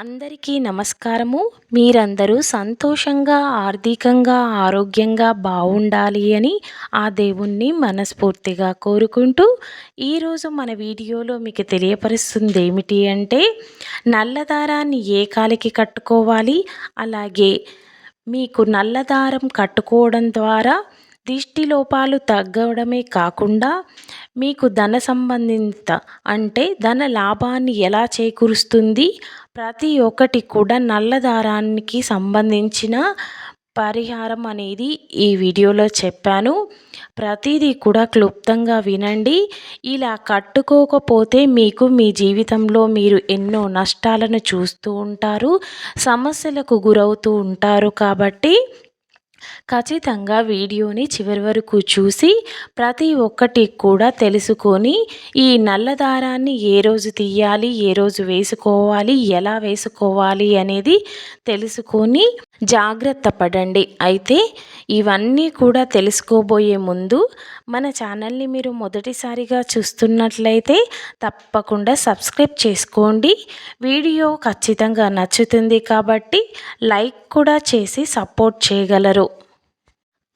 అందరికీ నమస్కారము. మీరందరూ సంతోషంగా ఆర్థికంగా ఆరోగ్యంగా బాగుండాలి అని ఆ దేవుణ్ణి మనస్ఫూర్తిగా కోరుకుంటూ ఈరోజు మన వీడియోలో మీకు తెలియపరుస్తుంది ఏమిటి అంటే నల్లదారాన్ని ఏ కాలికి కట్టుకోవాలి? అలాగే మీకు నల్లదారం కట్టుకోవడం ద్వారా దిష్టి లోపాలు తగ్గడమే కాకుండా మీకు ధన సంబంధిత అంటే ధన లాభాన్ని ఎలా చేకూరుస్తుంది? ప్రతి ఒక్కటి కూడా నల్ల దారానికి సంబంధించిన పరిహారం అనేది ఈ వీడియోలో చెప్పాను. ప్రతిదీ కూడా క్లుప్తంగా వినండి. ఇలా కట్టుకోకపోతే మీకు మీ జీవితంలో మీరు ఎన్నో నష్టాలను చూస్తూ ఉంటారు సమస్యలకు గురవుతూ ఉంటారు కాబట్టి ఖచ్చితంగా వీడియోని చివరి వరకు చూసి ప్రతి ఒక్కటి కూడా తెలుసుకొని ఈ నల్ల దారాన్ని ఏ రోజు తీయాలి ఏ రోజు వేసుకోవాలి ఎలా వేసుకోవాలి అనేది తెలుసుకొని జాగ్రత్త పడండి. అయితే ఇవన్నీ కూడా తెలుసుకోబోయే ముందు మన ఛానల్ని మీరు మొదటిసారిగా చూస్తున్నట్లయితే తప్పకుండా సబ్స్క్రైబ్ చేసుకోండి. వీడియో ఖచ్చితంగా నచ్చుతుంది కాబట్టి లైక్ కూడా చేసి సపోర్ట్ చేయగలరు.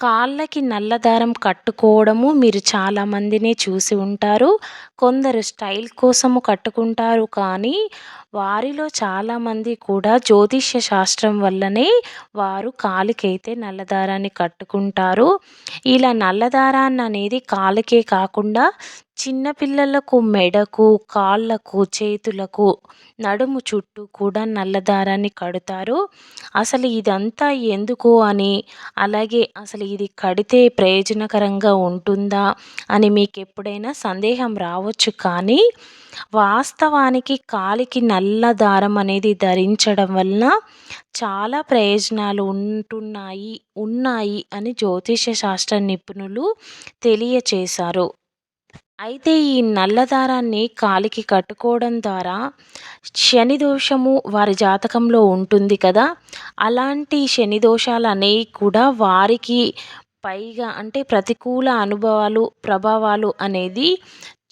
కాళ్ళకి నల్లదారం కట్టుకోవడము మీరు చాలామందిని చూసి ఉంటారు. కొందరు స్టైల్ కోసము కట్టుకుంటారు కానీ వారిలో చాలామంది కూడా జ్యోతిష్య శాస్త్రం వల్లనే వారు కాలికైతే నల్లదారాన్ని కట్టుకుంటారు. ఇలా నల్లదారాన్ని అనేది కాలుకే కాకుండా చిన్నపిల్లలకు మెడకు కాళ్ళకు చేతులకు నడుము చుట్టూ కూడా నల్ల దారాన్ని కడతారు. అసలు ఇదంతా ఎందుకు అని అలాగే అసలు ఇది కడితే ప్రయోజనకరంగా ఉంటుందా అని మీకు ఎప్పుడైనా సందేహం రావచ్చు కానీ వాస్తవానికి కాలికి నల్ల దారం అనేది ధరించడం వలన చాలా ప్రయోజనాలు ఉంటున్నాయి ఉన్నాయి అని జ్యోతిష శాస్త్ర నిపుణులు తెలియచేశారు. అయితే ఈ నల్లదారాన్ని కాలికి కట్టుకోవడం ద్వారా శని దోషము వారి జాతకంలో ఉంటుంది కదా. అలాంటి శని దోషాలు అనేవి కూడా వారికి పైగా అంటే ప్రతికూల అనుభవాలు ప్రభావాలు అనేది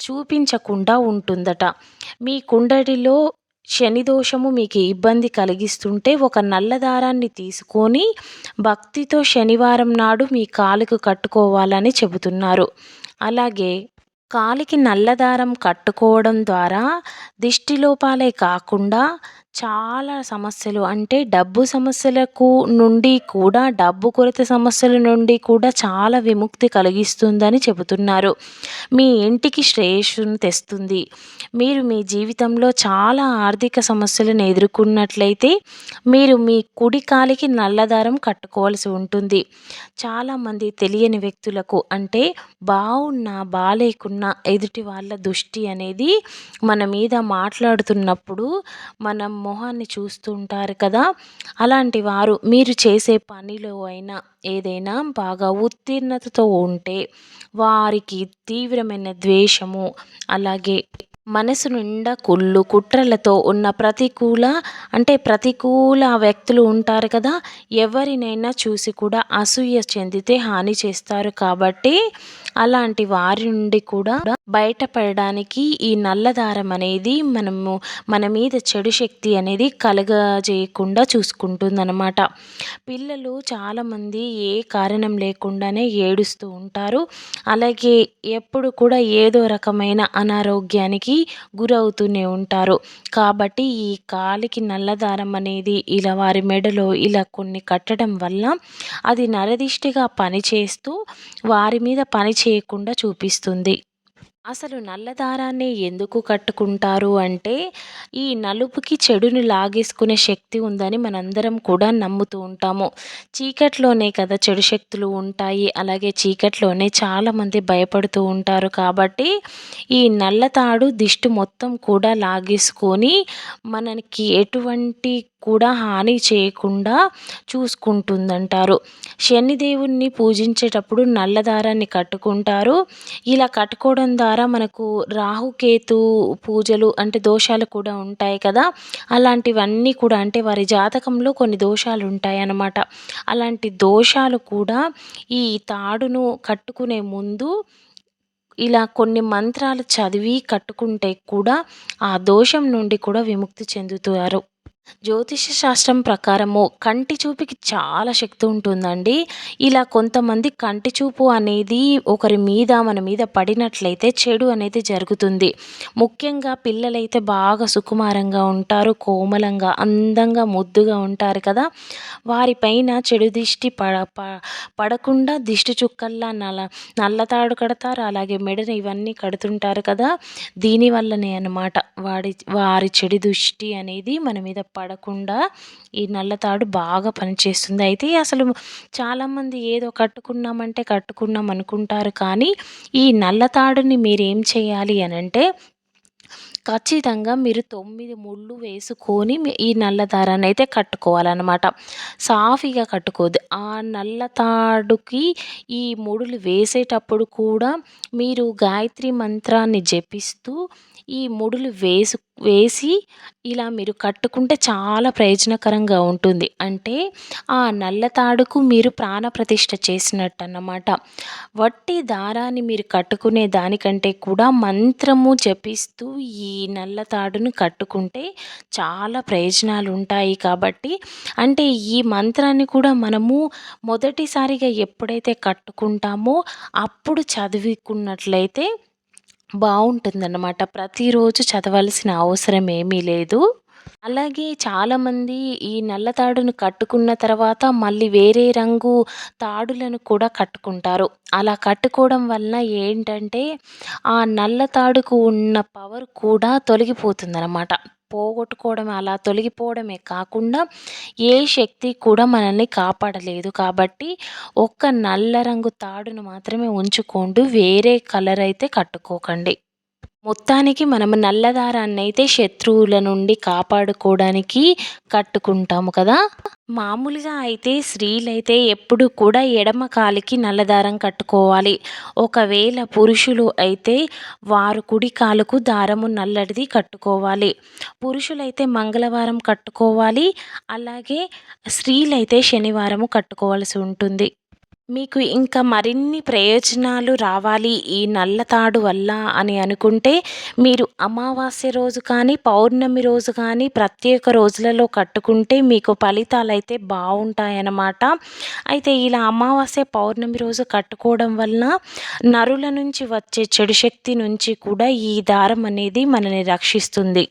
చూపించకుండా ఉంటుందట. మీ కుండడిలో శని దోషము మీకు ఇబ్బంది కలిగిస్తుంటే ఒక నల్ల దారాన్ని తీసుకొని భక్తితో శనివారం నాడు మీ కాలుకు కట్టుకోవాలని చెబుతున్నారు. అలాగే కాలికి నల్లదారం కట్టుకోవడం ద్వారా దిష్టి లోపాలే కాకుండా చాలా సమస్యలు. అంటే డబ్బు సమస్యలకు నుండి కూడా డబ్బు కొరత సమస్యల నుండి కూడా చాలా విముక్తి కలిగిస్తుందని చెబుతున్నారు. మీ ఇంటికి శ్రేయస్సును తెస్తుంది. మీరు మీ జీవితంలో చాలా ఆర్థిక సమస్యలను ఎదుర్కొన్నట్లయితే మీరు మీ కుడి కాలికి నల్లదారం కట్టుకోవాల్సి ఉంటుంది. చాలామంది తెలియని వ్యక్తులకు అంటే బాగున్నా బాగాలేకున్నా ఎదుటి వాళ్ళ దృష్టి అనేది మన మీద మాట్లాడుతున్నప్పుడు మనం మొహాన్ని చూస్తుంటారు కదా? అలాంటి వారు మీరు చేసే పనిలో అయినా ఏదైనా బాగా ఉత్తీర్ణతతో ఉంటే వారికి తీవ్రమైన ద్వేషము అలాగే మనసు నిండా కుళ్ళు కుట్రలతో ఉన్న ప్రతికూల అంటే ప్రతికూల వ్యక్తులు ఉంటారు కదా? ఎవరినైనా చూసి కూడా అసూయ చెందితే హాని చేస్తారు కాబట్టి అలాంటి వారి నుండి కూడా బయటపడడానికి ఈ నల్లదారం అనేది మనము మన మీద చెడు శక్తి అనేది కలగజేయకుండా చూసుకుంటుందన్నమాట. పిల్లలు చాలామంది ఏ కారణం లేకుండానే ఏడుస్తూ ఉంటారు. అలాగే ఎప్పుడు కూడా ఏదో రకమైన అనారోగ్యానికి గురవుతూనే ఉంటారు. కాబట్టి ఈ కాలికి నల్లదారం అనేది ఇలా వారి మెడలో ఇలా కొన్ని కట్టడం వల్ల అది నరదిష్టిగా పనిచేస్తూ వారి మీద పని చేయకుండా చూపిస్తుంది. అసలు నల్ల దారాన్ని ఎందుకు కట్టుకుంటారు అంటే ఈ నలుపుకి చెడుని లాగేసుకునే శక్తి ఉందని మనందరం కూడా నమ్ముతూ ఉంటాము. చీకట్లోనే కదా చెడు శక్తులు ఉంటాయి. అలాగే చీకట్లోనే చాలామంది భయపడుతూ ఉంటారు కాబట్టి ఈ నల్ల తాడు దిష్టి మొత్తం కూడా లాగేసుకొని మనకి ఎటువంటి కూడా హాని చేయకుండా చూసుకుంటుందంటారు. శనిదేవుణ్ణి పూజించేటప్పుడు నల్లదారాన్ని కట్టుకుంటారు. ఇలా కట్టుకోవడం ద్వారా మనకు రాహుకేతు పూజలు అంటే దోషాలు కూడా ఉంటాయి కదా. అలాంటివన్నీ కూడా అంటే వారి జాతకంలో కొన్ని దోషాలు ఉంటాయి అన్నమాట అలాంటి దోషాలు కూడా ఈ తాడును కట్టుకునే ముందు ఇలా కొన్ని మంత్రాలు చదివి కట్టుకుంటే కూడా ఆ దోషం నుండి కూడా విముక్తి చెందుతారు. జ్యోతిష శాస్త్రం ప్రకారము కంటి చూపుకి చాలా శక్తి ఉంటుందండి. ఇలా కొంతమంది కంటి చూపు అనేది ఒకరి మీద మన మీద పడినట్లయితే చెడు అనేది జరుగుతుంది. ముఖ్యంగా పిల్లలైతే బాగా సుకుమారంగా ఉంటారు కోమలంగా అందంగా ముద్దుగా ఉంటారు కదా. వారిపైన చెడు దిష్టి పడ పడకుండా దిష్టి చుక్కల్లా నల్ల నల్లతాడు కడతారు అలాగే మెడన ఇవన్నీ కడుతుంటారు కదా. దీనివల్లనే అనమాట వాడి వారి చెడు దృష్టి అనేది మన మీద పడకుండా ఈ నల్లతాడు బాగా పనిచేస్తుంది. అయితే అసలు చాలామంది ఏదో కట్టుకున్నామంటే కట్టుకున్నాం అనుకుంటారు కానీ ఈ నల్లతాడుని మీరు ఏం చేయాలి అని అంటే ఖచ్చితంగా మీరు తొమ్మిది ముళ్ళు వేసుకొని ఈ నల్ల దారాన్ని అయితే కట్టుకోవాలన్నమాట. సాఫీగా కట్టుకోవద్దు. ఆ నల్ల తాడుకి ఈ ముడులు వేసేటప్పుడు కూడా మీరు గాయత్రి మంత్రాన్ని జపిస్తూ ఈ ముడులు వేసు వేసి ఇలా మీరు కట్టుకుంటే చాలా ప్రయోజనకరంగా ఉంటుంది. అంటే ఆ నల్ల తాడుకు మీరు ప్రాణప్రతిష్ఠ చేసినట్టు అన్నమాట వట్టి దారాన్ని మీరు కట్టుకునే దానికంటే కూడా మంత్రము జపిస్తూ ఈ నల్ల తాడును కట్టుకుంటే చాలా ప్రయోజనాలు ఉంటాయి కాబట్టి అంటే ఈ మంత్రాన్ని కూడా మనము మొదటిసారిగా ఎప్పుడైతే కట్టుకుంటామో అప్పుడు చదువుకున్నట్లయితే బాగుంటుందన్నమాట ప్రతిరోజు చదవాల్సిన అవసరం ఏమీ లేదు. అలాగే చాలామంది ఈ నల్ల తాడును కట్టుకున్న తర్వాత మళ్ళీ వేరే రంగు తాడులను కూడా కట్టుకుంటారు. అలా కట్టుకోవడం వలన ఏంటంటే ఆ నల్ల తాడుకు ఉన్న పవర్ కూడా తొలగిపోతుందన్నమాట. పోగొట్టుకోవడం అలా తొలగిపోవడమే కాకుండా ఏ శక్తి కూడా మనల్ని కాపాడలేదు. కాబట్టి ఒక్క నల్ల రంగు తాడును మాత్రమే ఉంచుకోండి వేరే కలర్ అయితే కట్టుకోకండి. మొత్తానికి మనము నల్ల దారాన్ని అయితే శత్రువుల నుండి కాపాడుకోవడానికి కట్టుకుంటాము కదా. మామూలుగా అయితే స్త్రీలైతే ఎప్పుడు కూడా ఎడమ కాలికి నల్లదారం కట్టుకోవాలి. ఒకవేళ పురుషులు అయితే వారు కుడి కాలుకు దారము నల్లటిది కట్టుకోవాలి. పురుషులైతే మంగళవారం కట్టుకోవాలి. అలాగే స్త్రీలైతే శనివారము కట్టుకోవాల్సి ఉంటుంది. మీకు ఇంకా మరిన్ని ప్రయోజనాలు రావాలి ఈ నల్ల తాడు వల్ల అని అనుకుంటే మీరు అమావాస్య రోజు కానీ పౌర్ణమి రోజు కానీ ప్రత్యేక రోజులలో కట్టుకుంటే మీకు ఫలితాలు అయితే బాగుంటాయన్నమాట. అయితే ఇలా అమావాస్య పౌర్ణమి రోజు కట్టుకోవడం వలన నరుల నుంచి వచ్చే చెడు శక్తి నుంచి కూడా ఈ దారం అనేది మనని రక్షిస్తుంది.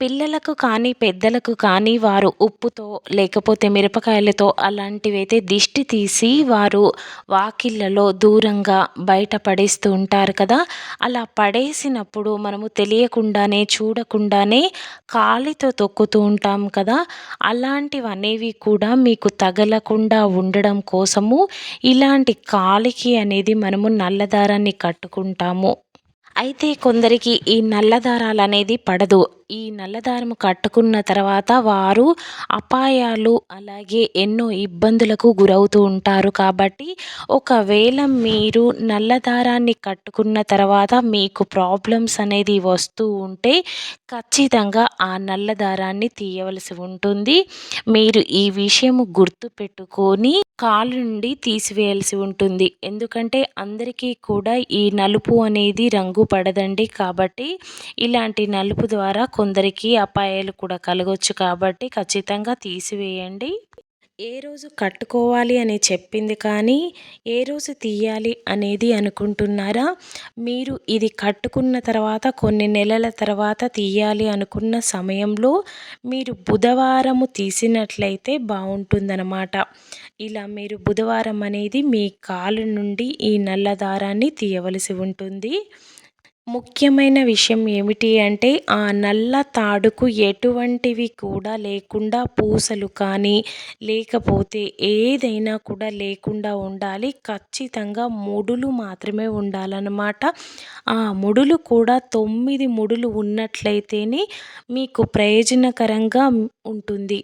పిల్లలకు కానీ పెద్దలకు కానీ వారు ఉప్పుతో లేకపోతే మిరపకాయలతో అలాంటివైతే దిష్టి తీసి వారు వాకిళ్ళలో దూరంగా బయట పడేస్తూ ఉంటారు కదా. అలా పడేసినప్పుడు మనము తెలియకుండానే చూడకుండానే కాలితో తొక్కుతూ ఉంటాం కదా. అలాంటివి అనేవి కూడా మీకు తగలకుండా ఉండడం కోసము ఇలాంటి కాలికి అనేది మనము నల్లదారాన్ని కట్టుకుంటాము. అయితే కొందరికి ఈ నల్ల దారాలు అనేది పడదు. ఈ నల్లదారము కట్టుకున్న తర్వాత వారు అపాయాలు అలాగే ఎన్నో ఇబ్బందులకు గురవుతూ ఉంటారు కాబట్టి ఒకవేళ మీరు నల్లదారాన్ని కట్టుకున్న తర్వాత మీకు ప్రాబ్లమ్స్ అనేది వస్తూ ఉంటే ఖచ్చితంగా ఆ నల్లదారాన్ని తీయవలసి ఉంటుంది. మీరు ఈ విషయం గుర్తుపెట్టుకొని కాలు నుండి తీసివేయాల్సి ఉంటుంది. ఎందుకంటే అందరికీ కూడా ఈ నలుపు అనేది రంగు పడదండి కాబట్టి ఇలాంటి నలుపు ద్వారా కొందరికి అపాయాలు కూడా కలగవచ్చు కాబట్టి ఖచ్చితంగా తీసివేయండి. ఏ రోజు కట్టుకోవాలి అని చెప్పింది కానీ ఏ రోజు తీయాలి అనేది అనుకుంటున్నారా? మీరు ఇది కట్టుకున్న తర్వాత కొన్ని నెలల తర్వాత తీయాలి అనుకున్న సమయంలో మీరు బుధవారము తీసినట్లయితే బాగుంటుందన్నమాట. ఇలా మీరు బుధవారం అనేది మీ కాలు నుండి ఈ నల్ల దారాన్ని తీయవలసి ఉంటుంది. ముఖ్యమైన విషయం ఏమిటి అంటే ఆ నల్ల తాడుకు ఎటువంటివి కూడా లేకుండా పూసలు కానీ లేకపోతే ఏదైనా కూడా లేకుండా ఉండాలి. ఖచ్చితంగా ముడులు మాత్రమే ఉండాలన్నమాట. ఆ ముడులు కూడా తొమ్మిది ముడులు ఉన్నట్లయితేనే మీకు ప్రయోజనకరంగా ఉంటుంది.